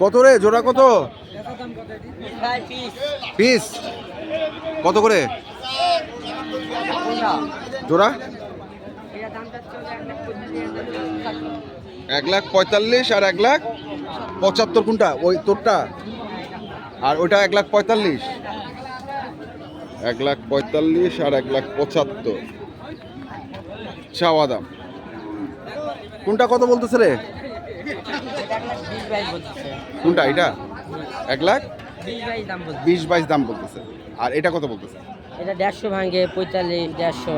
কত রে? জোড়া কত? পিস। কত করে? জোড়া? এক লাখ পঁয়তাল্লিশ আর এক লাখ পঁচাত্তর কোনটা ওই তোরটা? আর ওইটা এক লাখ পঁয়তাল্লিশ। এক লাখ পঁয়তাল্লিশ আর এক লাখ পঁচাত্তর। চাওয়া দাম। কোনটা কত বলতেছে রে? কোনটা এটা? এক লাখ? বিশ বাইশ দাম বলতেছে। আর এটা কত বলতেছে? এটা দেড়শো ভাঙে পঁয়তাল্লিশ দেড়শো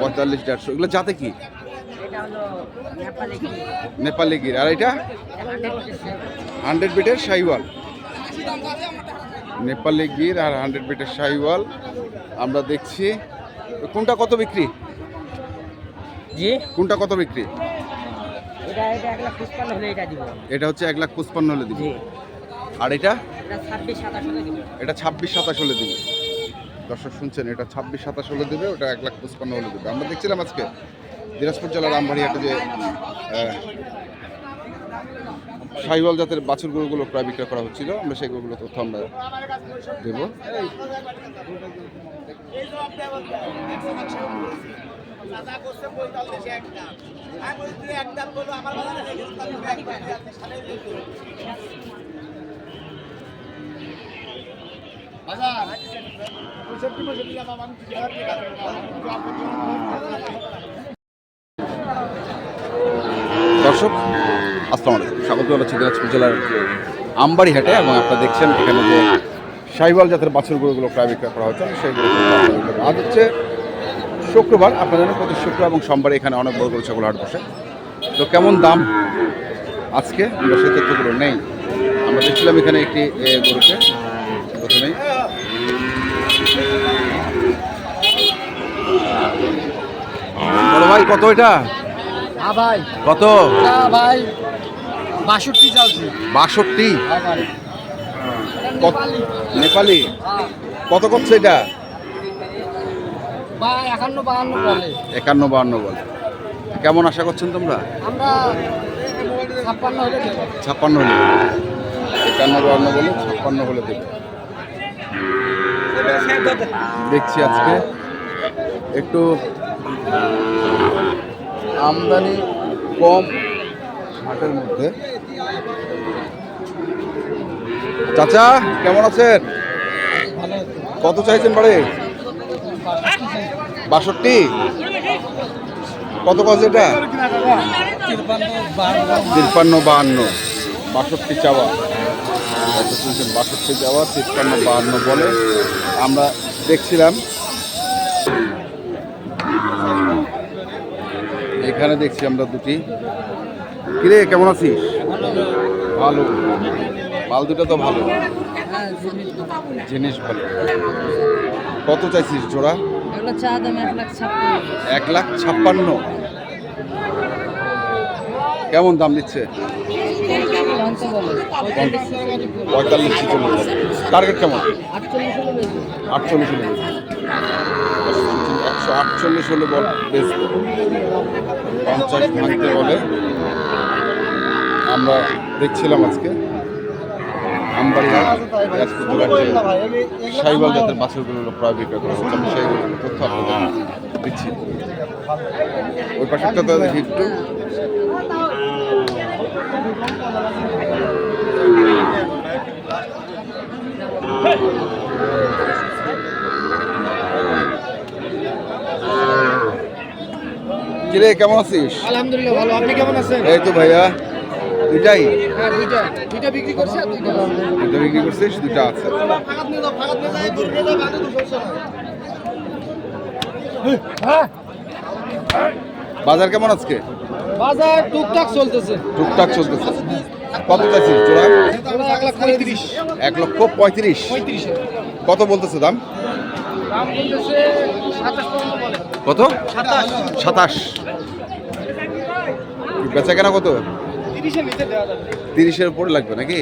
পঁয়তাল্লিশ দেড়শো এগুলো যাতে কি? নেপালি গির। আর এটা? হান্ড্রেড বিটের শাহিওয়াল নেপালি গির আর হান্ড্রেড বিটের শাহিওয়াল। আমরা দেখছি কোনটা কত বিক্রি? জি? কোনটা কত বিক্রি? এটা এটা এক লাখ পুষ্পান্ন হলে এটা দিব। এটা হচ্ছে এক লাখ পঁচপান্ন হলে দিবি। আর এটা? এটা ছাব্বিশ সাতাশ হলে দিব। দর্শক শুনছেন এটা ছাব্বিশ সাতাশ হলে দেবে ওটা এক লাখ পঁচপান্ন হলে দেবে। আমরা দেখছিলাম আজকে দিনাজপুর জেলার আমবাড়িহাটে যে আহ, সাহিওয়াল জাতের বাছুর গরুগুলো প্রায় বিক্রয় করা হচ্ছিল। আমরা সেই গরুগুলো তথ্য আমরা দেবো। দর্শক আসসালামু আলাইকুম। স্বাগত জানাচ্ছি দিনাজপুর জেলার আমবাড়ি হাটে এবং আপনারা দেখছেন এখানে যে সাহিওয়াল জাতের বাছুর গরুগুলো প্রায় বিক্রয় করা হচ্ছে। সেইগুলো আজ হচ্ছে শুক্রবার। আপনারা জানেন প্রতি শুক্র এবং সোমবার এখানে অনেক বড় গরু ছাগল হাট বসে। তো কেমন দাম আজকে? আমরা সেই তথ্যগুলো নেই। আমরা দেখছিলাম এখানে একটি এ, গরুকে। প্রথমেই বড় ভাই কত এটা? হ্যাঁ ভাই। কত? ভাই। বাষট্টি চালছি। বাষট্টি? নেপালি? কত করছে এটা? একান্ন বাহান্ন বলে। একান্ন বাহান্ন বল। কেমন আশা করছেন তোমরা? আমরা ছাপ্পান্ন হলে ছাপ্পান্ন হলে একান্ন বাহান্ন বলে ছাপ্পান্ন হলে দেবে। দেখছি আজকে। একটু আমদানি কম হাটের মধ্যে। চাচা, কেমন আছেন? কত চাইছেন বাড়ি? বাষট্টি? কত কজ এটা? তিপ্পান্ন বাহান্ন। বাষট্টি চাওয়া। কত বাষট্টি চাওয়া তিপ্পান্ন বাহান্ন বলে আমরা দেখছিলাম। এখানে দেখছি আমরা দুটি। কিরে কেমন আছিস? ভালো। মাল দুটো তো ভালো। জিনিস ভালো। কত চাইছিস জোড়া? এক লাখ ছাপ্পান্ন। কেমন দাম দিচ্ছে? পঁয়তাল্লিশ। পঁয়তাল্লিশ টার্গেট কেমন? আটচল্লিশ একশো আটচল্লিশ হলে বল পঞ্চাশ ভাঙতে বলে। আমরা দেখছিলাম আজকে। সাইবাল জাতের বাছুরগুলো প্রায় বিক্রয় করা হচ্ছে। আমি সেইগুলো তথ্য আপনাদের দিচ্ছি। ওই পাশেরটা তো দেখি একটু। কিরে কেমন আছিস? আলহামদুলিল্লাহ ভালো। আপনি কেমন আছেন? এই তো ভাইয়া দুইটাই? হ্যাঁ দুইটা। দুইটা বিক্রি করছি আর দুইটা দুটো বিক্রি করছিস দুটা আছে হ্যাঁ। বাজার কেমন আজকে? বাজার টুকটাক চলতেছে। টুকটাক চলতেছে। কত চাইছিস জোড়া? এক লাখ পঁয়ত্রিশ। এক লক্ষ পঁয়ত্রিশ। কত বলতেছে দাম? কত? সাতাশ। সাতাশ। বেচা কেনা কত? তিরিশের উপরে লাগবে নাকি?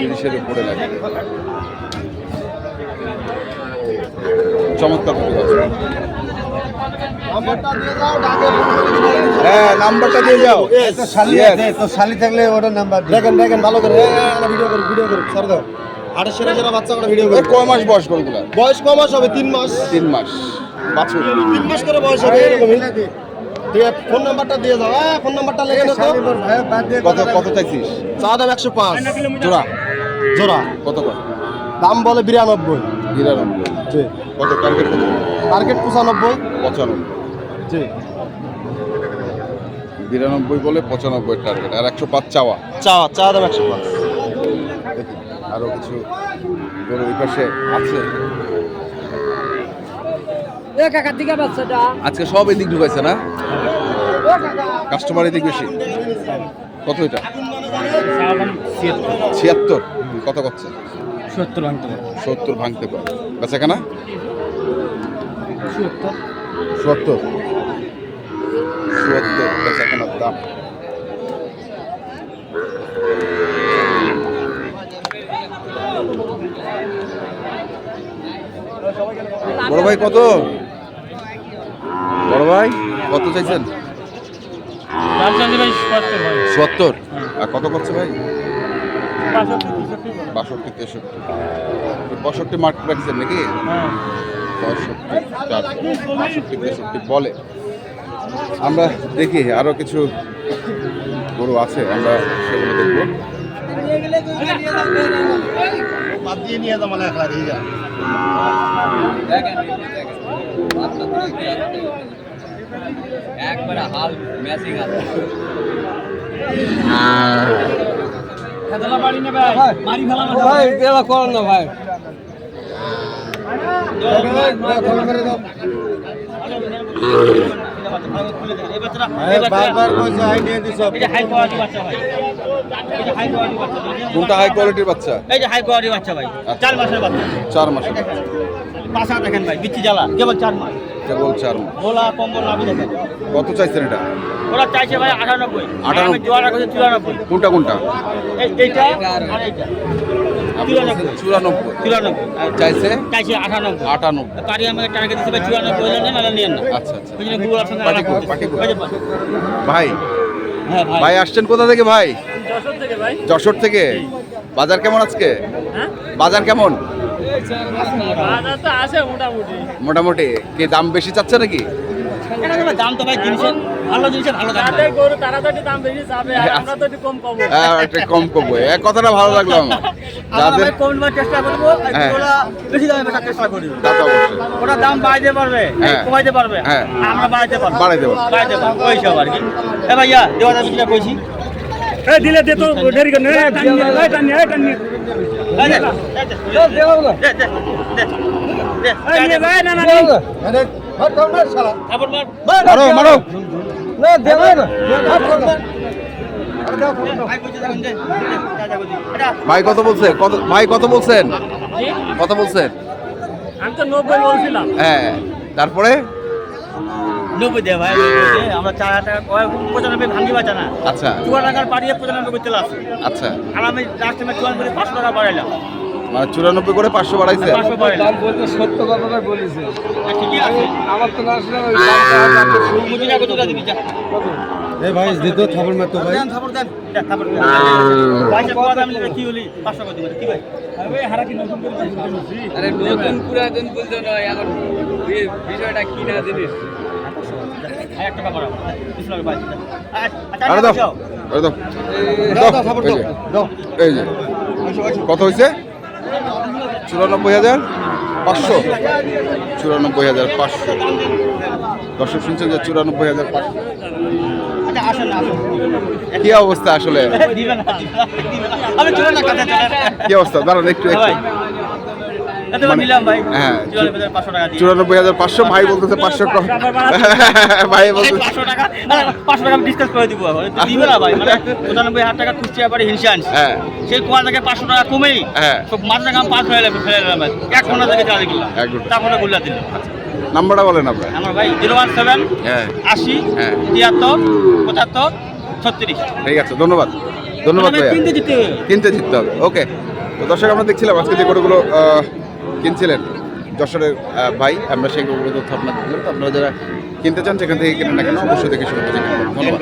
তিরিশের উপরে লাগবে। চমৎকার হ্যাঁ নাম্বারটা দিয়ে যাও। শালি থাকলে ওটার নাম্বার দেখেন দেখেন ভালো করে। ভিডিও করো ভিডিও করো সর দাও আঠাশের হাজার বাচ্চা করে ভিডিও কয় মাস বয়স গরুগুলা বয়স কম মাস হবে? তিন মাস। তিন মাস। বাছুর তিন মাস করে বয়স হবে এরকমই আছে ফোন নাম্বারটা দিয়ে দাও। হ্যাঁ ফোন নাম্বারটা লেগে দাও কত কত চাইছিস? চা দাম একশো পাঁচ। জোড়া? জোড়া। কত কত দাম বলে বিরানব্বই। নিরানব্বই জি। কত টার্গেট কত? টার্গেট পঁচানব্বই। পঁচানব্বই। জি। বিরানব্বই বলে পঁচানব্বই টার্গেট আর একশো পাঁচ চাওয়া। চা চা দাম একশো পাঁচ। আরও কিছু পাশে আছে। আজকে সব এদিক ঢুকাইছে না? কাস্টমার এদিক বেশি। কত এটা? ছিয়াত্তর। কত করছে? সত্তর ভাঙতে সত্তর ভাঙতে পারে। বেচা কেনা? সত্তর। চুয়াত্তর বেচা কেনার দাম। বড় ভাই কত? ভাই কত চাইছেন? চুয়াত্তর আর কত করছে ভাই? বাষট্টি তেষট্টি। পঁয়ষট্টি মার্ক রাখছেন নাকি? পঁয়ষট্টি বাষট্টি তেষট্টি বলে। আমরা দেখি আরও কিছু গরু আছে আমরা সেগুলো দেখব। নিয়ে একবারে হাল ম্যাচিং আছে। দিছ কোনটা হাই কোয়ালিটির বাচ্চা? এই যে হাই কোয়ালিটি বাচ্চা ভাই। চার মাসের বাচ্চা। চার মাসের। পাশা দেখেন ভাই বিচ্ছি জ্বালা। কেবল চার মাস। কেবল চার কম্বল দেখেন কত চাইছেন এটা? ওরা চাইছে ভাই আটানব্বই। আটানব্বই। চুরানব্বই। কোনটা কোনটা? এইটা আর এইটা। চুরানব্বই। চুরানব্বই। আর চাইছে? চাইছে আটানব্বই। আটানব্বই। পারি আমাকে টার্গেট দিচ্ছে ভাই চুরানব্বই হলে নেন নাহলে নিয়েন না। আচ্ছা আচ্ছা। ওই জন্য সঙ্গে। ভাই হ্যাঁ ভাই। ভাই আসছেন কোথা থেকে ভাই? যশোর থেকে বাজার কেমন আজকে? বাজার কেমন? মোটামুটি। কি দাম বেশি চাচ্ছে নাকি? তো দাম তো ভাই জিনিসের ভালো জিনিসের ভালো দাম। ভাই। হ্যাঁ, একটু কম কথাটা ভালো লাগল আমার। আমরা যাদের কম নেওয়ার চেষ্টা করব হ্যাঁ। ওরা বেশি দামে বেচার চেষ্টা করি। তা তো অবশ্যই। ওরা দাম বাড়াইতে পারবে হ্যাঁ। কমাইতে পারবে হ্যাঁ। আমরা বাড়াইতে পারব। বাড়াইতে পারব। বাড়াইতে পারব ওই সব আর কি। এ ভাইয়া দেওয়া যাবে কিনা কইছি। দিলে দে তো দেরি করে ভাই কত বলছেন? কত ভাই কত বলছেন? কত বলছেন? আমি তো নব্বই বলছিলাম। হ্যাঁ তারপরে? নব্বই দে ভাই আমরা চার হাজার টাকা পঁচানব্বই ভাঙ্গি বাঁচা না। আচ্ছা। চুয়া টাকার পাড়িয়ে পঁচানব্বই করতে লাগছে আচ্ছা। আর আমি লাস্ট টাইমে চুয়ান করে পাঁচশো টাকা বাড়াইলাম। মানে চুরানব্বই করে পাঁচশো বাড়াইছে? পাঁচশো বাড়াইলাম। বলতে সত্য কথাটা বলেছে। আছে। আমার তো এ ভাই দিত থাপড় দে। পয়সা পাওয়া দাম কি হলি? পাঁচশো করে কি ভাই? আরে নতুন পুরাতন বলতে নয় এখন বিষয়টা কি না জিনিস? আর যা। আর- দাও আরে দাও। এই দাও যে, এই যে। কত হয়েছে চুরানব্বই হাজার পাঁচশো। চুরানব্বই হাজার পাঁচশো। দর্শক শুনছেন যে চুরানব্বই হাজার পাঁচশো। আচ্ছা। কি অবস্থা আসলে? কি অবস্থা? দাঁড়ান একটু একটু ভাই এত মানে- নিলাম ভাই হ্যাঁ, টাকা দিয়ে চুরানব্বই হাজার পাঁচশো ভাই বলতেছে পাঁচশো কম। ভাই বলতেছে পাঁচশো টাকা পাঁচশো টাকা ডিসকাস করে দিব। এখন। না ভাই মানে পঁচানব্বই হাজার টাকা খুঁজছে আবার হিংসা হ্যাঁ। সেই থেকে পাঁচশো টাকা কমেই হ্যাঁ। পাঁচ ফেলে এক ঘণ্টা থেকে চালে গেলাম এক ঘণ্টা। তারপরে গুল্লা দিল। নাম্বারটা বলেন আপনার আমার ভাই জিরো ওয়ান সেভেন হ্যাঁ। আশি হ্যাঁ। তিয়াত্তর পঁচাত্তর ছত্রিশ। ঠিক আছে ধন্যবাদ। ধন্যবাদ ভাইয়া। কিনতে দিতে জিততে হবে। ওকে। তো দর্শক আমরা দেখছিলাম আজকে যে গরুগুলো কিনছিলেন? যশোরের ভাই, আমরা সেই তথ্য আপনাদের দিলাম তো আপনারা যারা কিনতে চান, সেখান থেকে কিনে না কেন, অবশ্যই দেখে শুনে ধন্যবাদ।